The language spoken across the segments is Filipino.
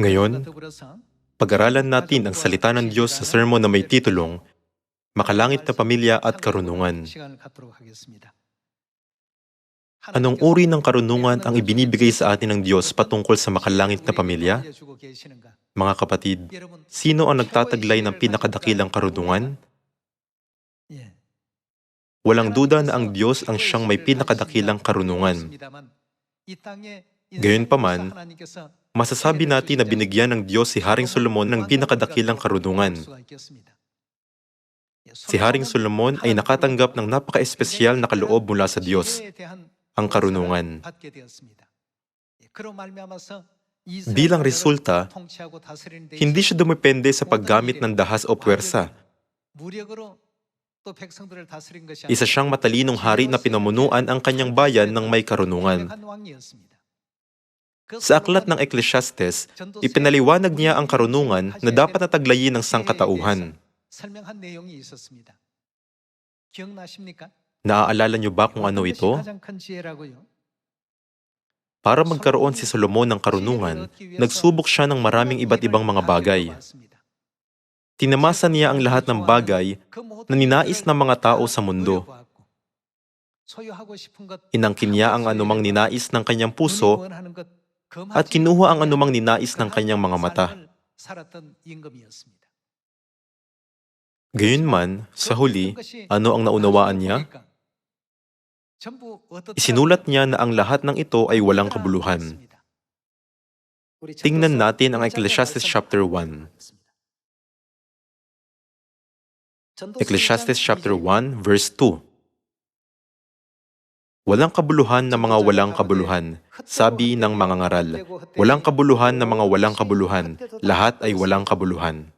Ngayon, pag-aralan natin ang salita ng Diyos sa sermon na may titulong Makalangit na Pamilya at Karunungan. Anong uri ng karunungan ang ibinibigay sa atin ng Diyos patungkol sa makalangit na pamilya? Mga kapatid, sino ang nagtataglay ng pinakadakilang karunungan? Walang duda na ang Diyos ang siyang may pinakadakilang karunungan. Gayunpaman, masasabi natin na binigyan ng Diyos si Haring Solomon ng pinakadakilang karunungan. Si Haring Solomon ay nakatanggap ng napaka-espesyal na kaloob mula sa Diyos, ang karunungan. Bilang resulta, hindi siya dumepende sa paggamit ng dahas o puwersa. Isa siyang matalinong hari na pinamunuan ang kanyang bayan ng may karunungan. Sa aklat ng Ecclesiastes, ipinaliwanag niya ang karunungan na dapat nataglayin ng sangkatauhan. Naaalala niyo ba kung ano ito? Para magkaroon si Solomon ng karunungan, nagsubok siya ng maraming iba't ibang mga bagay. Tinamasa niya ang lahat ng bagay na ninais ng mga tao sa mundo. Inangkin niya ang anumang ninais ng kanyang puso at kinuha ang anumang ninais ng kanyang mga mata. Gayunman, sa huli, ano ang naunawaan niya? Isinulat niya na ang lahat ng ito ay walang kabuluhan. Tingnan natin ang Ecclesiastes chapter 1. Ecclesiastes chapter 1 verse 2. Walang kabuluhan na mga walang kabuluhan, sabi ng mga ngaral. Walang kabuluhan na mga walang kabuluhan, lahat ay walang kabuluhan.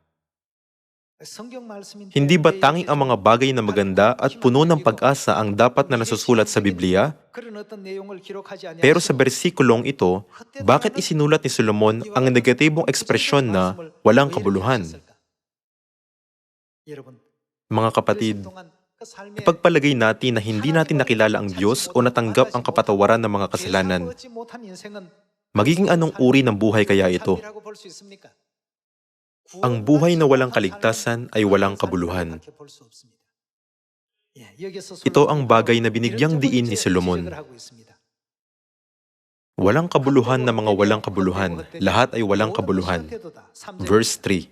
Hindi ba tanging ang mga bagay na maganda at puno ng pag-asa ang dapat na nasusulat sa Biblia? Pero sa bersikulong ito, bakit isinulat ni Solomon ang negatibong ekspresyon na walang kabuluhan? Mga kapatid, ipagpalagay natin na hindi natin nakilala ang Diyos o natanggap ang kapatawaran ng mga kasalanan. Magiging anong uri ng buhay kaya ito? Ang buhay na walang kaligtasan ay walang kabuluhan. Ito ang bagay na binigyang diin ni Solomon. Walang kabuluhan na mga walang kabuluhan, lahat ay walang kabuluhan. Verse 3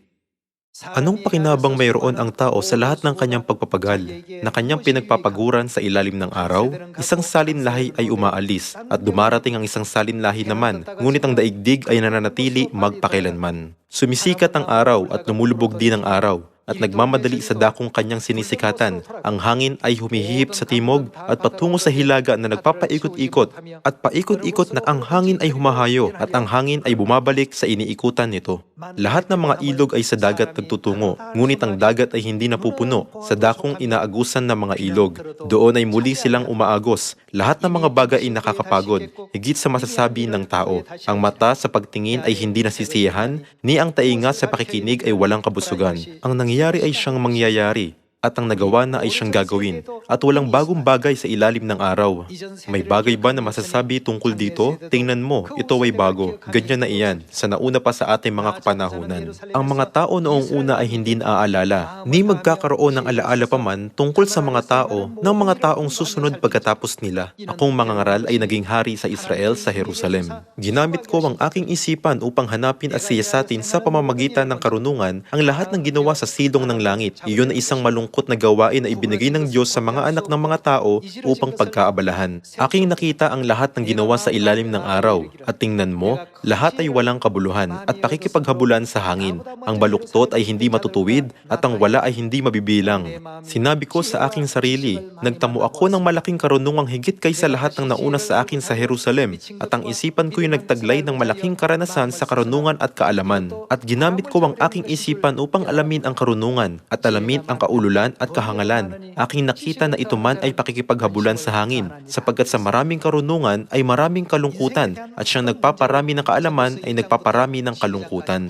Anong pakinabang mayroon ang tao sa lahat ng kanyang pagpapagal na kanyang pinagpapaguran sa ilalim ng araw? Isang salinlahi ay umaalis at dumarating ang isang salinlahi naman, ngunit ang daigdig ay nananatili magpakilanman. Sumisikat ang araw at lumulubog din ang araw at nagmamadali sa dakong kanyang sinisikatan. Ang hangin ay humihihip sa timog at patungo sa hilaga na nagpapaikot-ikot at paikot-ikot na ang hangin ay humahayo at ang hangin ay bumabalik sa iniikutan nito. Lahat ng mga ilog ay sa dagat nagtutungo, ngunit ang dagat ay hindi napupuno sa dakong inaagusan ng mga ilog. Doon ay muli silang umaagos. Lahat ng mga bagay ay nakakapagod, higit sa masasabi ng tao. Ang mata sa pagtingin ay hindi nasisiyahan, ni ang tainga sa pakikinig ay walang kabusugan. Ang nangyayari ay siyang mangyayari, at ang nagawa na ay siyang gagawin, at walang bagong bagay sa ilalim ng araw. May bagay ba na masasabi tungkol dito? Tingnan mo, ito ay bago. Ganyan na iyan, sa nauna pa sa ating mga kapanahunan. Ang mga tao noong una ay hindi naaalala, ni magkakaroon ng alaala pa man tungkol sa mga tao ng mga taong susunod pagkatapos nila. Akong mga ngaral ay naging hari sa Israel sa Jerusalem. Ginamit ko ang aking isipan upang hanapin at siyasatin sa pamamagitan ng karunungan ang lahat ng ginawa sa silong ng langit. Iyon ay isang malungkot malungkot na gawain na ibinigay ng Diyos sa mga anak ng mga tao upang pagkaabalahan. Aking nakita ang lahat ng ginawa sa ilalim ng araw, at tingnan mo, lahat ay walang kabuluhan at pakikipaghabulan sa hangin. Ang baluktot ay hindi matutuwid at ang wala ay hindi mabibilang. Sinabi ko sa aking sarili, nagtamo ako ng malaking karunungang higit kaysa lahat ng nauna sa akin sa Jerusalem at ang isipan ko'y nagtaglay ng malaking karanasan sa karunungan at kaalaman. At ginamit ko ang aking isipan upang alamin ang karunungan at alamin ang kaululan kahangalan at kahangalan. Aking nakita na ito man ay pakikipaghabulan sa hangin, sapagkat sa maraming karunungan ay maraming kalungkutan, at siyang nagpaparami ng kaalaman ay nagpaparami ng kalungkutan.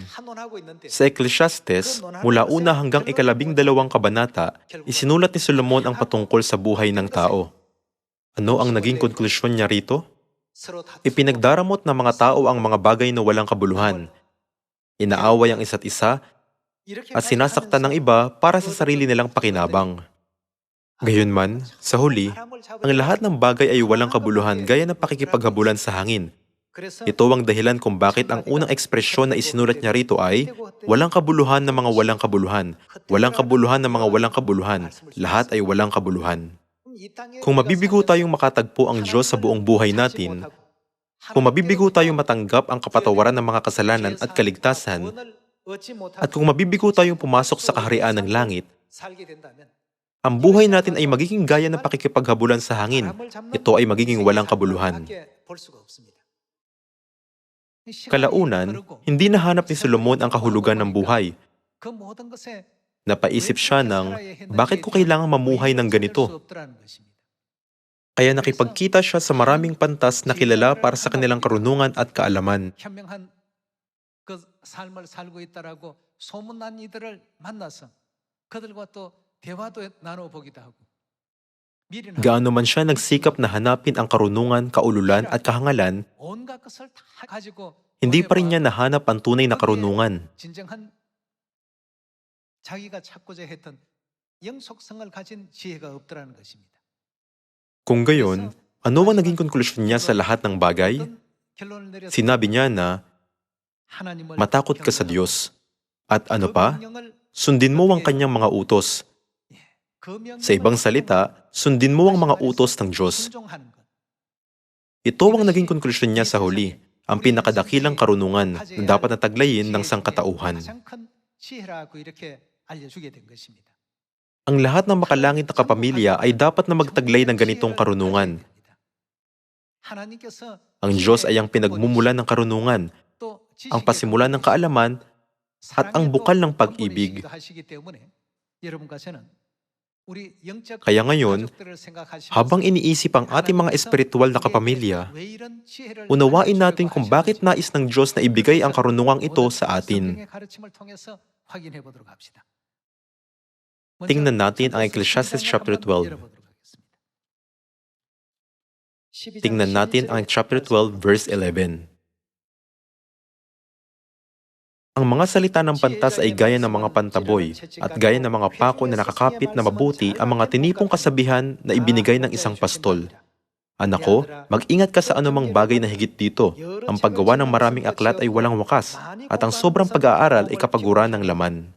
Sa Ecclesiastes, mula una hanggang ikalabing dalawang kabanata, isinulat ni Solomon ang patungkol sa buhay ng tao. Ano ang naging konklusyon niya rito? Ipinagdaramot ng mga tao ang mga bagay na walang kabuluhan, inaaway ang isa't isa at sinasaktan ng iba para sa sarili nilang pakinabang. Gayunman, sa huli, ang lahat ng bagay ay walang kabuluhan gaya ng pakikipaghabulan sa hangin. Ito ang dahilan kung bakit ang unang ekspresyon na isinulat niya rito ay walang kabuluhan ng mga walang kabuluhan, walang kabuluhan ng mga walang kabuluhan, lahat ay walang kabuluhan. Kung mabibigo tayong makatagpo ang Diyos sa buong buhay natin, kung mabibigo tayong matanggap ang kapatawaran ng mga kasalanan at kaligtasan, at kung mabibigo tayong pumasok sa kaharian ng langit, ang buhay natin ay magiging gaya ng pakikipaghabulan sa hangin. Ito ay magiging walang kabuluhan. Kalaunan, hindi nahanap ni Solomon ang kahulugan ng buhay. Napaisip siya ng, bakit ko kailangan mamuhay ng ganito? Kaya nakipagkita siya sa maraming pantas na kilala para sa kanilang karunungan at kaalaman. 현명한 그 삶을 살고 있다라고 소문난 이들을 만나서 그들과 또 대화도 나눠보기도 하고 미리는 Gaano man siya nagsikap na hanapin ang karunungan, kaululan at kahangalan, 온갖 것을 다 가지고 hindi pa rin niya 보내보아도 nahanap ang tunay na karunungan. 진정한 자기가 찾고자 했던 영속성을 가진 지혜가 없더라는 것입니다. Kung gayon, ano ang naging konklusyon niya sa lahat ng bagay? 어떤 결론을 내렸습니까? Sinabi niya na, 하나님을 Matakot ka sa Diyos. At ano pa? Sundin mo ang kanyang mga utos. Sa ibang salita, sundin mo ang mga utos ng Diyos. Ito ang naging konklusyon niya sa huli, ang pinakadakilang karunungan na dapat nataglayin ng sangkatauhan. Ang lahat ng makalangit na kapamilya ay dapat na magtaglay ng ganitong karunungan. Ang Diyos ay ang pinagmumula ng karunungan ang pasimula ng kaalaman at ang bukal ng pag-ibig. Kaya ngayon, habang iniisip ang ating mga espiritual na kapamilya, unawain natin kung bakit nais ng Diyos na ibigay ang karunungang ito sa atin. Tingnan natin ang Ecclesiastes chapter 12. Tingnan natin ang chapter 12 verse 11. Ang mga salita ng pantas ay gaya ng mga pantaboy at gaya ng mga pako na nakakapit na mabuti ang mga tinipong kasabihan na ibinigay ng isang pastol. Anak ko, mag-ingat ka sa anumang bagay na higit dito. Ang paggawa ng maraming aklat ay walang wakas at ang sobrang pag-aaral ay kapaguran ng laman.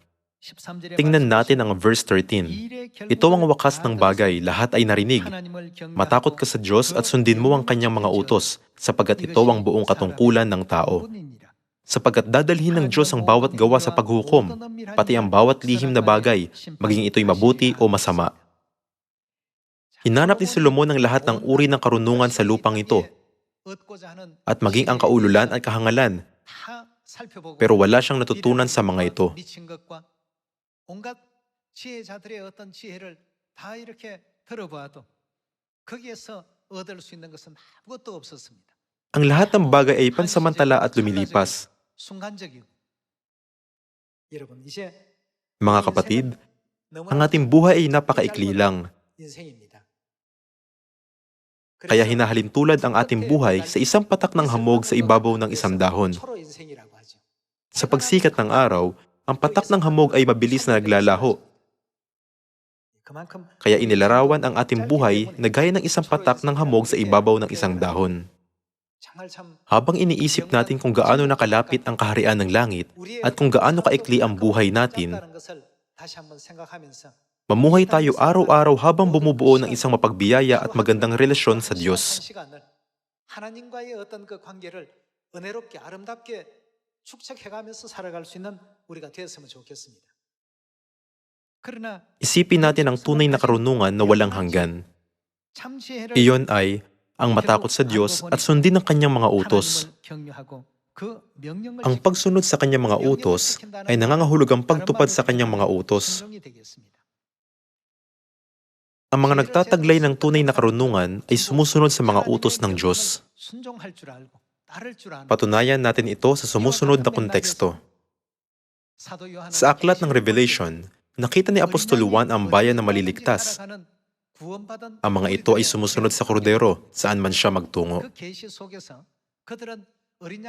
Tingnan natin ang verse 13. Ito ang wakas ng bagay, lahat ay narinig. Matakot ka sa Diyos at sundin mo ang kanyang mga utos, sapagkat ito ang buong katungkulan ng tao sapagkat dadalhin ng Diyos ang bawat gawa sa paghukom, pati ang bawat lihim na bagay, maging ito'y mabuti o masama. Hinanap ni Solomon ang lahat ng uri ng karunungan sa lupang ito, at maging ang kaululan at kahangalan, pero wala siyang natutunan sa mga ito. Ang lahat ng bagay ay pansamantala at lumilipas. Mga kapatid, ang ating buhay ay napakaikli lang. Kaya hinahalin tulad ang ating buhay sa isang patak ng hamog sa ibabaw ng isang dahon. Sa pagsikat ng araw, ang patak ng hamog ay mabilis na naglalaho. Kaya inilarawan ang ating buhay na gaya ng isang patak ng hamog sa ibabaw ng isang dahon. Habang iniisip natin kung gaano nakalapit ang kaharian ng langit at kung gaano kaikli ang buhay natin, mamuhay tayo araw-araw habang bumubuo ng isang mapagbiyaya at magandang relasyon sa Diyos. Isipin natin ang tunay na karunungan na walang hanggan. Iyon ay ang matakot sa Diyos at sundin ang kanyang mga utos. Ang pagsunod sa kanyang mga utos ay nangangahulugang pagtupad sa kanyang mga utos. Ang mga nagtataglay ng tunay na karunungan ay sumusunod sa mga utos ng Diyos. Patunayan natin ito sa sumusunod na konteksto. Sa aklat ng Revelation, nakita ni Apostol Juan ang bayan na maliligtas ang mga ito ay sumusunod sa kordero saan man siya magtungo.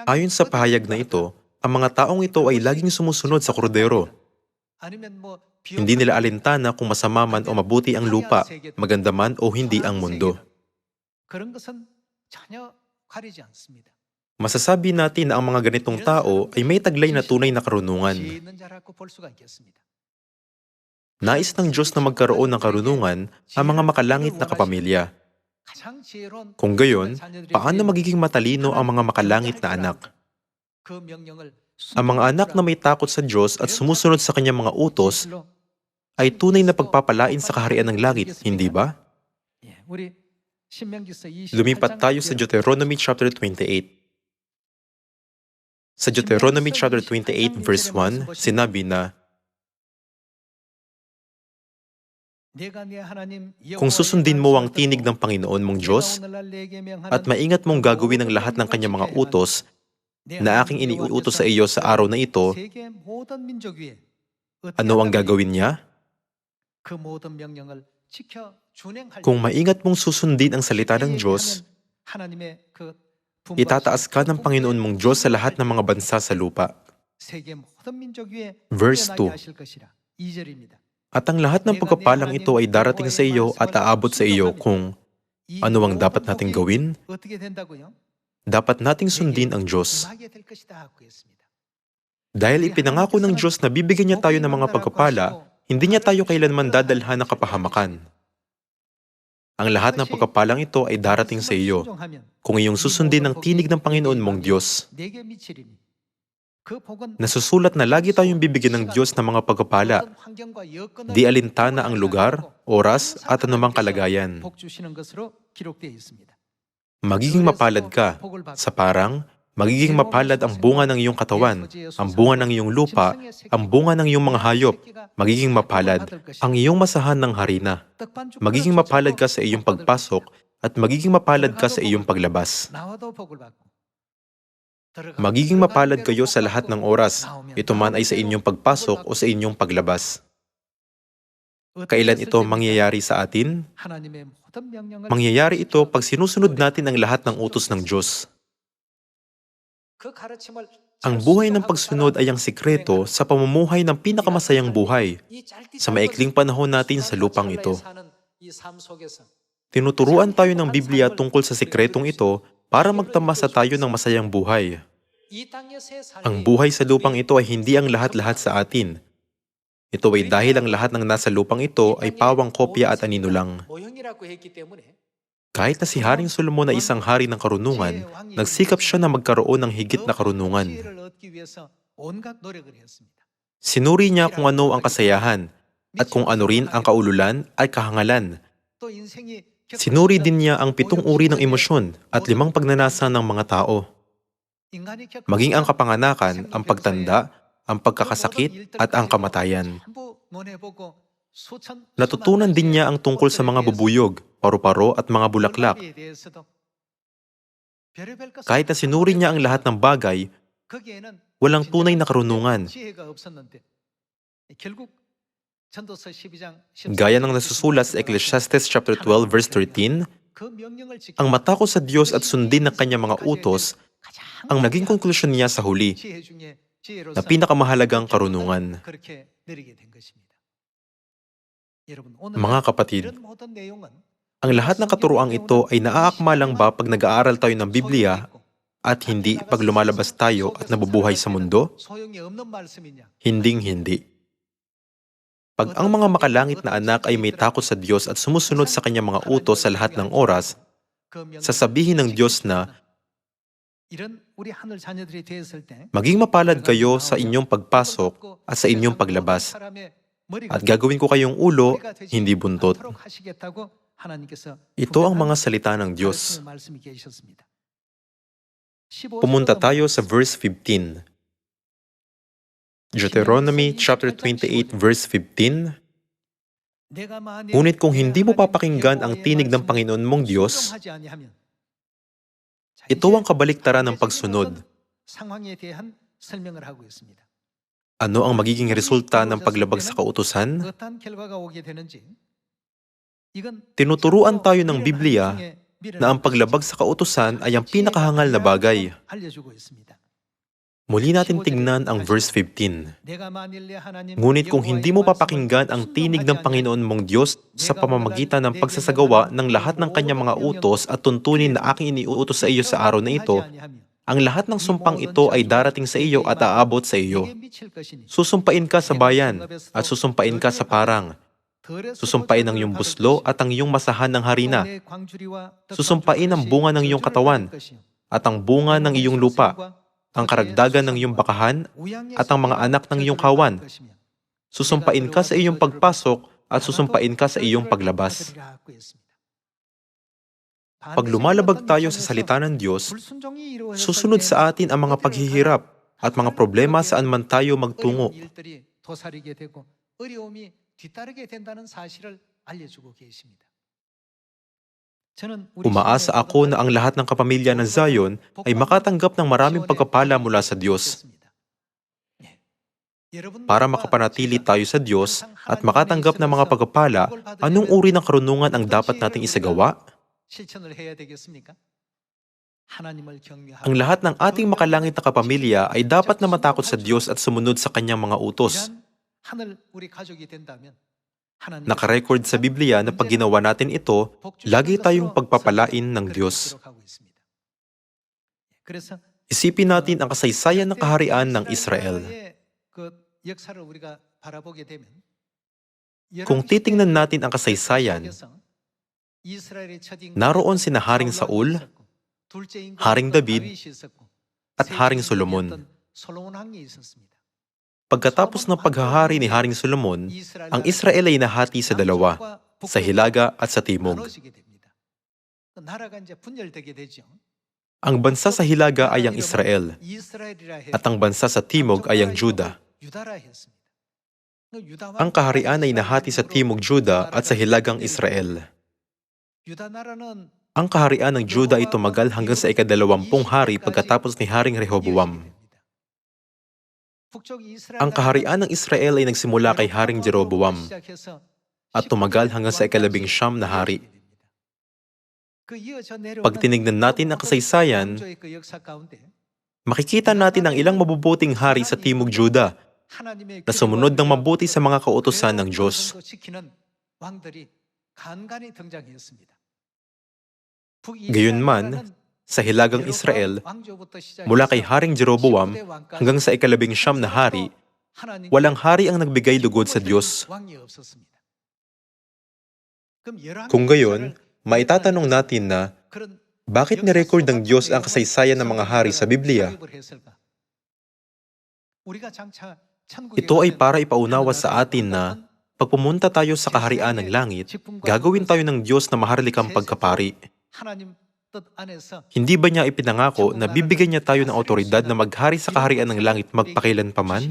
Ayon sa pahayag na ito, ang mga taong ito ay laging sumusunod sa kordero. Hindi nila alintana kung masama man o mabuti ang lupa, maganda man o hindi ang mundo. Masasabi natin na ang mga ganitong tao ay may taglay na tunay na karunungan. Nais ng Diyos na magkaroon ng karunungan ang mga makalangit na kapamilya. Kung gayon, paano magiging matalino ang mga makalangit na anak? Ang mga anak na may takot sa Diyos at sumusunod sa kanyang mga utos ay tunay na pagpapalain sa kaharian ng langit, hindi ba? Lumipat tayo sa Deuteronomy chapter 28. Sa Deuteronomy chapter 28 verse 1, sinabi na, Kung susundin mo ang tinig ng Panginoon mong Diyos at maingat mong gagawin ang lahat ng kanyang mga utos na aking iniuutos sa iyo sa araw na ito, ano ang gagawin niya? Kung maingat mong susundin ang salita ng Diyos, itataas ka ng Panginoon mong Diyos sa lahat ng mga bansa sa lupa. Verse 2. At ang lahat ng pagpapalang ito ay darating sa iyo at aabot sa iyo kung ano ang dapat nating gawin? Dapat nating sundin ang Diyos. Dahil ipinangako ng Diyos na bibigyan niya tayo ng mga pagpapala, hindi niya tayo kailanman dadalhan ng kapahamakan. Ang lahat ng pagpapalang ito ay darating sa iyo kung iyong susundin ang tinig ng Panginoon mong Diyos. Nasusulat na lagi tayong bibigyan ng Diyos ng mga pagpapala, di alintana ang lugar, oras at anumang kalagayan. Magiging mapalad ka sa parang magiging mapalad ang bunga ng iyong katawan, ang bunga ng iyong lupa, ang bunga ng iyong mga hayop, magiging mapalad ang iyong masahan ng harina. Magiging mapalad ka sa iyong pagpasok at magiging mapalad ka sa iyong paglabas. Magiging mapalad kayo sa lahat ng oras, ito man ay sa inyong pagpasok o sa inyong paglabas. Kailan ito mangyayari sa atin? Mangyayari ito pag sinusunod natin ang lahat ng utos ng Diyos. Ang buhay ng pagsunod ay ang sikreto sa pamumuhay ng pinakamasayang buhay sa maikling panahon natin sa lupang ito. Tinuturuan tayo ng Biblia tungkol sa sikretong ito para magtamasa tayo ng masayang buhay. Ang buhay sa lupang ito ay hindi ang lahat-lahat sa atin. Ito ay dahil ang lahat ng nasa lupang ito ay pawang kopya at anino lang. Kahit na si Haring Solomon ay isang hari ng karunungan, nagsikap siya na magkaroon ng higit na karunungan. Sinuri niya kung ano ang kasayahan at kung ano rin ang kaululan ay kahangalan. Sinuri din niya ang pitong uri ng emosyon at limang pagnanasa ng mga tao. Maging ang kapanganakan, ang pagtanda, ang pagkakasakit at ang kamatayan. Natutunan din niya ang tungkol sa mga bubuyog, paru-paro at mga bulaklak. Kahit na sinuri niya ang lahat ng bagay, walang tunay na karunungan. Gaya ng nasusulat sa Ecclesiastes chapter 12 verse 13, ang matakot sa Diyos at sundin ng kanyang mga utos ang naging konklusyon niya sa huli na pinakamahalagang karunungan. Mga kapatid, ang lahat ng katuroang ito ay naaakma lang ba pag nag-aaral tayo ng Biblia at hindi pag lumalabas tayo at nabubuhay sa mundo? Hinding hindi. Pag ang mga makalangit na anak ay may takot sa Diyos at sumusunod sa kanyang mga utos sa lahat ng oras, sasabihin ng Diyos na, Maging mapalad kayo sa inyong pagpasok at sa inyong paglabas, at gagawin ko kayong ulo, hindi buntot. Ito ang mga salita ng Diyos. Pumunta tayo sa verse 15. Deuteronomy chapter 28 verse 15 Ngunit kung hindi mo papakinggan ang tinig ng Panginoon mong Diyos, ito ang kabaliktaran ng pagsunod. Ano ang magiging resulta ng paglabag sa kautusan? Tinuturuan tayo ng Biblia na ang paglabag sa kautusan ay ang pinakahangal na bagay. Muli natin tignan ang verse 15. Ngunit kung hindi mo papakinggan ang tinig ng Panginoon mong Diyos sa pamamagitan ng pagsasagawa ng lahat ng kanyang mga utos at tuntunin na aking iniuutos sa iyo sa araw na ito, ang lahat ng sumpang ito ay darating sa iyo at aabot sa iyo. Susumpain ka sa bayan at susumpain ka sa parang. Susumpain ang iyong buslo at ang iyong masahan ng harina. Susumpain ang bunga ng iyong katawan at ang bunga ng iyong lupa, ang karagdagan ng iyong bakahan at ang mga anak ng iyong kawan. Susumpain ka sa iyong pagpasok at susumpain ka sa iyong paglabas. Pag lumalabag tayo sa salita ng Diyos, susunod sa atin ang mga paghihirap at mga problema saan man tayo magtungo. Umaasa ako na ang lahat ng kapamilya ng Zion ay makatanggap ng maraming pagkapala mula sa Diyos. Para makapanatili tayo sa Diyos at makatanggap ng mga pagkapala, anong uri ng karunungan ang dapat nating isagawa? Ang lahat ng ating makalangit na kapamilya ay dapat na matakot sa Diyos at sumunod sa kanyang mga utos. Nakarecord sa Biblia na pag ginawa natin ito, lagi tayong pagpapalain ng Diyos. Isipin natin ang kasaysayan ng kaharian ng Israel. Kung titingnan natin ang kasaysayan, naroon sina Haring Saul, Haring David, at Haring Solomon. Pagkatapos ng paghahari ni Haring Solomon, ang Israel ay nahati sa dalawa, sa Hilaga at sa Timog. Ang bansa sa Hilaga ay ang Israel, at ang bansa sa Timog ay ang Juda. Ang kaharian ay nahati sa Timog Juda at sa Hilagang Israel. Ang kaharian ng Juda ay tumagal hanggang sa ikadalawampung hari pagkatapos ni Haring Rehoboam. Ang kaharian ng Israel ay nagsimula kay Haring Jeroboam at tumagal hanggang sa ikalabing siyam na hari. Pag tinignan natin ang kasaysayan, makikita natin ang ilang mabubuting hari sa Timog Juda na sumunod ng mabuti sa mga kautosan ng Diyos. Gayunman, sa Hilagang Israel, mula kay Haring Jeroboam hanggang sa ikalabing siyam na hari, walang hari ang nagbigay lugod sa Diyos. Kung gayon, maitatanong natin na bakit nirecord ng Diyos ang kasaysayan ng mga hari sa Biblia? Ito ay para ipaunawa sa atin na pag pumunta tayo sa kaharian ng langit, gagawin tayo ng Diyos na maharlikang pagkapari. Hindi ba niya ipinangako na bibigyan niya tayo ng otoridad na maghari sa kaharian ng langit magpakailan pa man?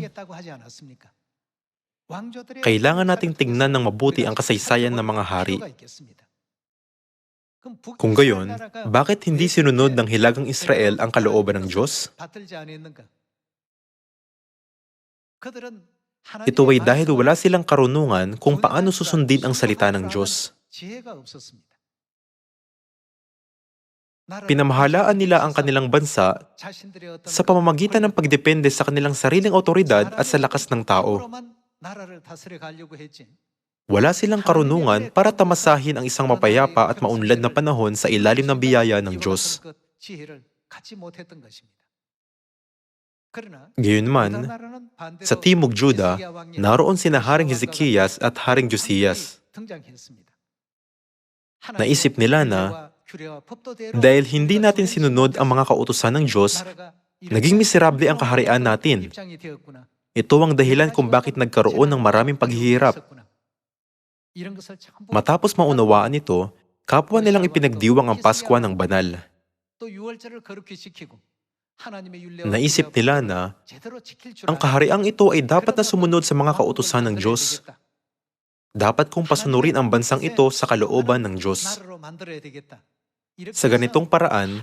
Kailangan nating tingnan ng mabuti ang kasaysayan ng mga hari. Kung gayon, bakit hindi sinunod ng Hilagang Israel ang kalooban ng Diyos? Ito ay dahil wala silang karunungan kung paano susundin ang salita ng Diyos. Pinamahalaan nila ang kanilang bansa sa pamamagitan ng pagdepende sa kanilang sariling otoridad at sa lakas ng tao. Wala silang karunungan para tamasahin ang isang mapayapa at maunlad na panahon sa ilalim ng biyaya ng Diyos. Gayunman, sa Timog Juda, naroon sina Haring Hezekias at Haring Josias. Naisip nila na dahil hindi natin sinunod ang mga kautusan ng Diyos, naging miserable ang kaharian natin. Ito ang dahilan kung bakit nagkaroon ng maraming paghihirap. Matapos maunawaan ito, kapwa nilang ipinagdiwang ang Paskwa ng banal. Naisip nila na ang kahariang ito ay dapat na sumunod sa mga kautusan ng Diyos. Dapat kong pasunurin ang bansang ito sa kalooban ng Diyos. Sa ganitong paraan,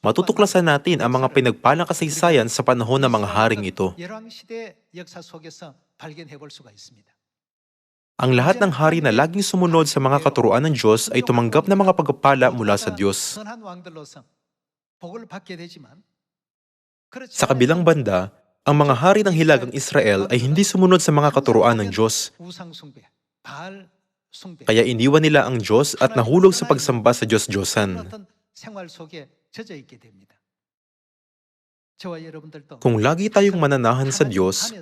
matutuklasan natin ang mga pinagpalang kasaysayan sa panahon ng mga haring ito. Ang lahat ng hari na laging sumunod sa mga katuruan ng Diyos ay tumanggap ng mga pagpapala mula sa Diyos. Sa kabilang banda, ang mga hari ng Hilagang Israel ay hindi sumunod sa mga katuruan ng Diyos. Kaya iniwan nila ang Diyos at nahulog sa pagsamba sa Diyos-Diyosan. Kung lagi tayong mananahan sa Diyos,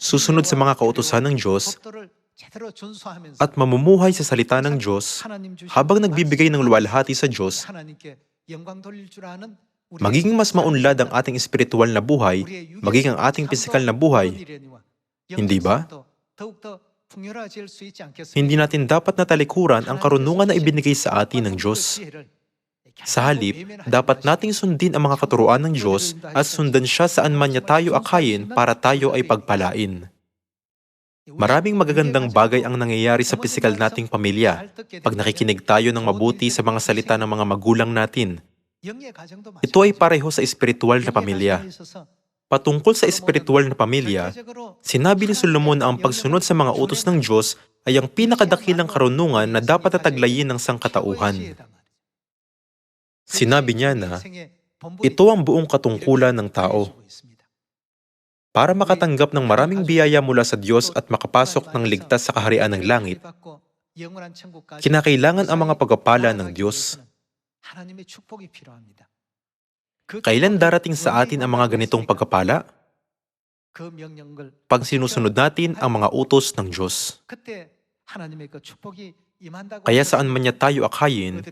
susunod sa mga kautosan ng Diyos, at mamumuhay sa salita ng Diyos habang nagbibigay ng luwalhati sa Diyos, magiging mas maunlad ang ating espiritual na buhay, maging ang ating pisikal na buhay. Hindi ba? Hindi natin dapat natalikuran ang karunungan na ibinigay sa atin ng Diyos. Sa halip, dapat nating sundin ang mga katuruan ng Diyos at sundan siya saan man niya tayo akayin para tayo ay pagpalain. Maraming magagandang bagay ang nangyayari sa pisikal nating pamilya pag nakikinig tayo ng mabuti sa mga salita ng mga magulang natin. Ito ay pareho sa espiritual na pamilya. Patungkol sa espiritual na pamilya, sinabi ni Solomon na ang pagsunod sa mga utos ng Diyos ay ang pinakadakilang karunungan na dapat tataglayin ng sangkatauhan. Sinabi niya na, ito ang buong katungkulan ng tao. Para makatanggap ng maraming biyaya mula sa Diyos at makapasok ng ligtas sa kaharian ng langit, kinakailangan ang mga pagpapala ng Diyos. Kailan darating sa atin ang mga ganitong pagkapala? Pag sinusunod natin ang mga utos ng Diyos. Kaya saan man niya tayo akayin,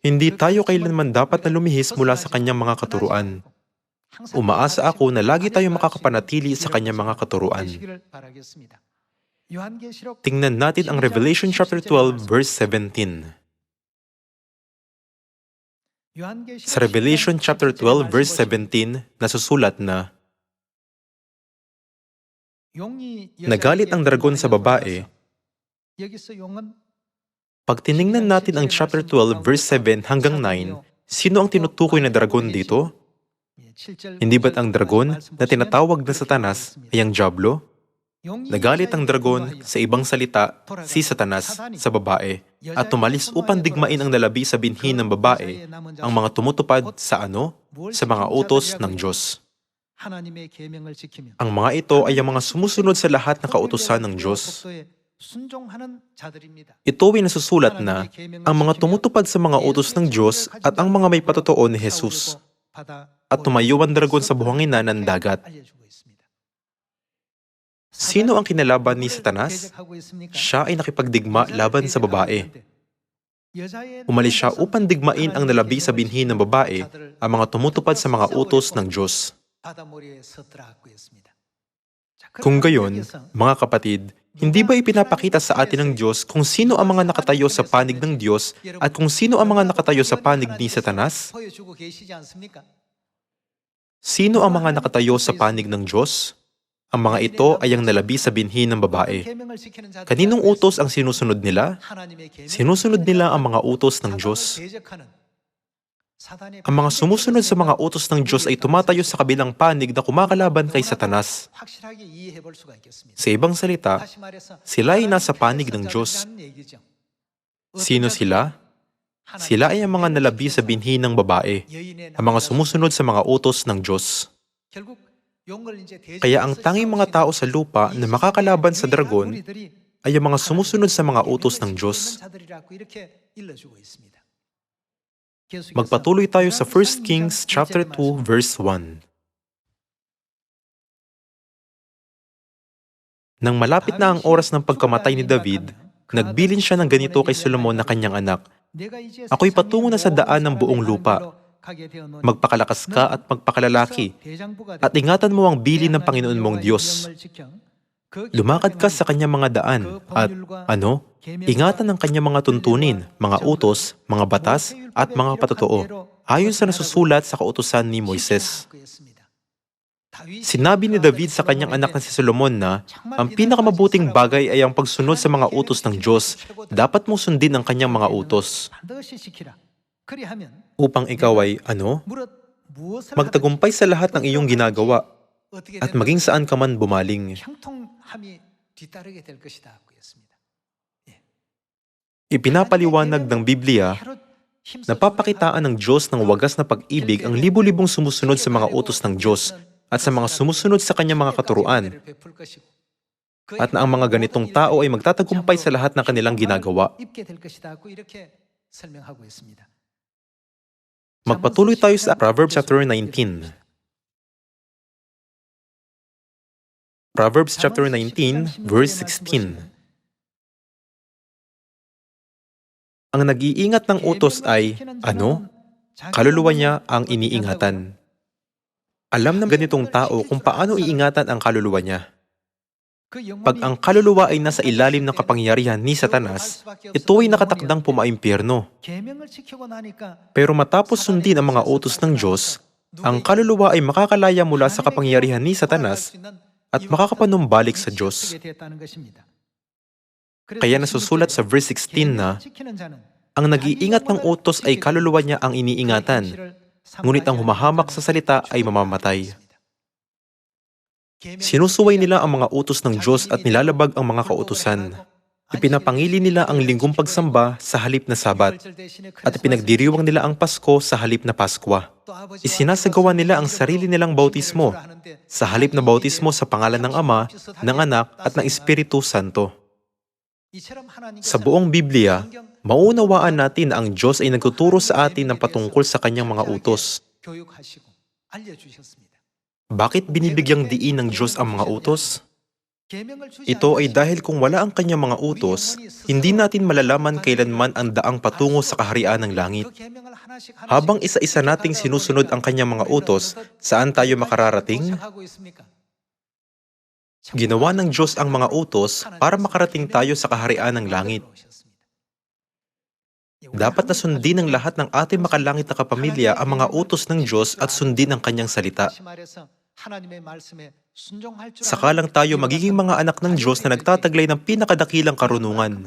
hindi tayo kailanman dapat na lumihis mula sa kanyang mga katuruan. Umaasa ako na lagi tayong makakapanatili sa kanyang mga katuruan. Tingnan natin ang Revelation chapter 12 verse 17. Sa Revelation chapter 12 verse 17, nasusulat na, Nagalit ang dragon sa babae. Pag tiningnan natin ang chapter 12 verse 7 hanggang 9, sino ang tinutukoy na dragon dito? Hindi ba't ang dragon na tinatawag na Satanas ay ang Diablo? Nagalit ang dragon sa ibang salita, si Satanas, sa babae, at tumalis upang digmain ang nalabi sa binhi ng babae, ang mga tumutupad sa ano? Sa mga utos ng Diyos. Ang mga ito ay ang mga sumusunod sa lahat ng kautusan ng Diyos. Ito ay nasusulat na ang mga tumutupad sa mga utos ng Diyos at ang mga may patotoo ni Jesus at tumayo ang dragon sa buhanginan ng dagat. Sino ang kinalaban ni Satanas? Siya ay nakipagdigma laban sa babae. Umalis siya upang digmain ang nalabi sa binhi ng babae, ang mga tumutupad sa mga utos ng Diyos. Kung gayon, mga kapatid, hindi ba ipinapakita sa atin ng Diyos kung sino ang mga nakatayo sa panig ng Diyos at kung sino ang mga nakatayo sa panig ni Satanas? Sino ang mga nakatayo sa panig ng Diyos? Ang mga ito ay ang nalabi sa binhi ng babae. Kaninong utos ang sinusunod nila? Sinusunod nila ang mga utos ng Diyos. Ang mga sumusunod sa mga utos ng Diyos ay tumatayo sa kabilang panig na kumakalaban kay Satanas. Sa ibang salita, sila ay nasa panig ng Diyos. Sino sila? Sila ay ang mga nalabi sa binhi ng babae, ang mga sumusunod sa mga utos ng Diyos. Kaya ang tanging mga tao sa lupa na makakalaban sa dragon ay ang mga sumusunod sa mga utos ng Diyos. Magpatuloy tayo sa 1 Kings chapter 2 verse 1. Nang malapit na ang oras ng pagkamatay ni David, nagbilin siya ng ganito kay Solomon na kanyang anak, Ako'y patungo na sa daan ng buong lupa. Magpakalakas ka at magpakalalaki, at ingatan mo ang bilin ng Panginoon mong Diyos. Lumakad ka sa kanyang mga daan, at ano? Ingatan ang kanyang mga tuntunin, mga utos, mga batas, at mga patotoo, ayon sa nasusulat sa kautusan ni Moises. Sinabi ni David sa kanyang anak na si Solomon na ang pinakamabuting bagay ay ang pagsunod sa mga utos ng Diyos. Dapat mong sundin ang kanyang mga utos. Upang ikaw ay, ano? Magtagumpay sa lahat ng iyong ginagawa at maging saan ka man bumaling. Ipinapaliwanag ng Biblia Napapakitaan ng Diyos ng wagas na pag-ibig ang libu-libong sumusunod sa mga utos ng Diyos at sa mga sumusunod sa kanyang mga katuruan at na ang mga ganitong tao ay magtatagumpay sa lahat ng kanilang ginagawa. Magpatuloy tayo sa Proverbs chapter 19. Proverbs chapter 19, verse 16. Ang nag-iingat ng utos ay, ano? Kaluluwa niya ang iniingatan. Alam ng ganitong tao kung paano iingatan ang kaluluwa niya. Pag ang kaluluwa ay nasa ilalim ng kapangyarihan ni Satanas, ito ay nakatakdang pumaimpyerno. Pero matapos sundin ang mga utos ng Diyos, ang kaluluwa ay makakalaya mula sa kapangyarihan ni Satanas at makakapanumbalik sa Diyos. Kaya nasusulat sa verse 16 na, ang nag-iingat ng utos ay kaluluwa niya ang iniingatan, ngunit ang humahamak sa salita ay mamamatay. Sinusuway nila ang mga utos ng Diyos at nilalabag ang mga kautusan. Ipinapangili nila ang linggong pagsamba sa halip na sabat at ipinagdiriwang nila ang Pasko sa halip na Paskwa. Isinasagawa nila ang sarili nilang bautismo sa halip na bautismo sa pangalan ng Ama, ng Anak at ng Espiritu Santo. Sa buong Biblia, maunawaan natin na ang Diyos ay nagtuturo sa atin ng patungkol sa kanyang mga utos. Bakit binibigyang diin ng Diyos ang mga utos? Ito ay dahil kung wala ang kanyang mga utos, hindi natin malalaman kailanman ang daang patungo sa kaharian ng langit. Habang isa-isa nating sinusunod ang kanyang mga utos, saan tayo makararating? Ginawa ng Diyos ang mga utos para makarating tayo sa kaharian ng langit. Dapat na sundin ng lahat ng ating makalangit na kapamilya ang mga utos ng Diyos at sundin ang kanyang salita. Saka lang tayo magiging mga anak ng Diyos na nagtataglay ng pinakadakilang karunungan.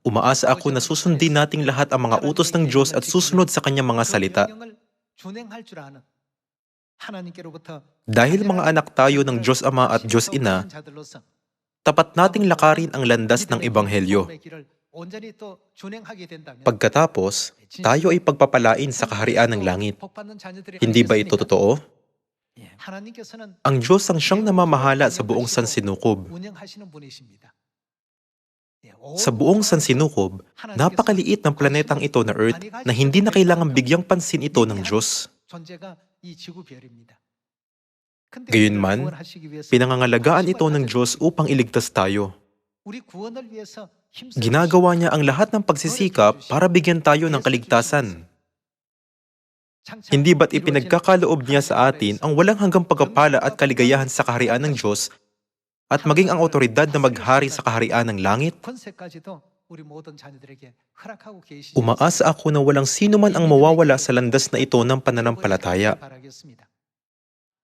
Umaasa ako na susundin nating lahat ang mga utos ng Diyos at susunod sa kanyang mga salita. Dahil mga anak tayo ng Diyos Ama at Diyos Ina, tapat nating lakarin ang landas ng Ebanghelyo. Pagkatapos, tayo ay pagpapalain sa kaharian ng langit. Hindi ba ito totoo? Ang Diyos ang siyang namamahala sa buong sansinukob. Sa buong sansinukob, napakaliit ng planetang ito na Earth na hindi na kailangang bigyang pansin ito ng Diyos. Gayunman, pinangangalagaan ito ng Diyos upang iligtas tayo. Ginagawa niya ang lahat ng pagsisikap para bigyan tayo ng kaligtasan. Hindi ba't ipinagkakaloob niya sa atin ang walang hanggang pagkapala at kaligayahan sa kaharian ng Diyos at maging ang otoridad na maghari sa kaharian ng langit? Umaasa ako na walang sino man ang mawawala sa landas na ito ng pananampalataya.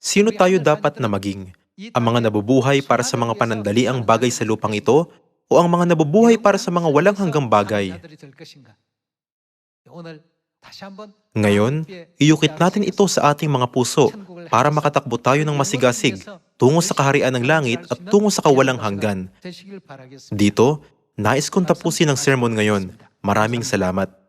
Sino tayo dapat na maging? Ang mga nabubuhay para sa mga panandaliang bagay sa lupang ito o ang mga nabubuhay para sa mga walang hanggang bagay? Ngayon, iyukit natin ito sa ating mga puso para makatakbo tayo ng masigasig tungo sa kaharian ng langit at tungo sa kawalang hanggan. Dito, nais kong tapusin ang sermon ngayon. Maraming salamat.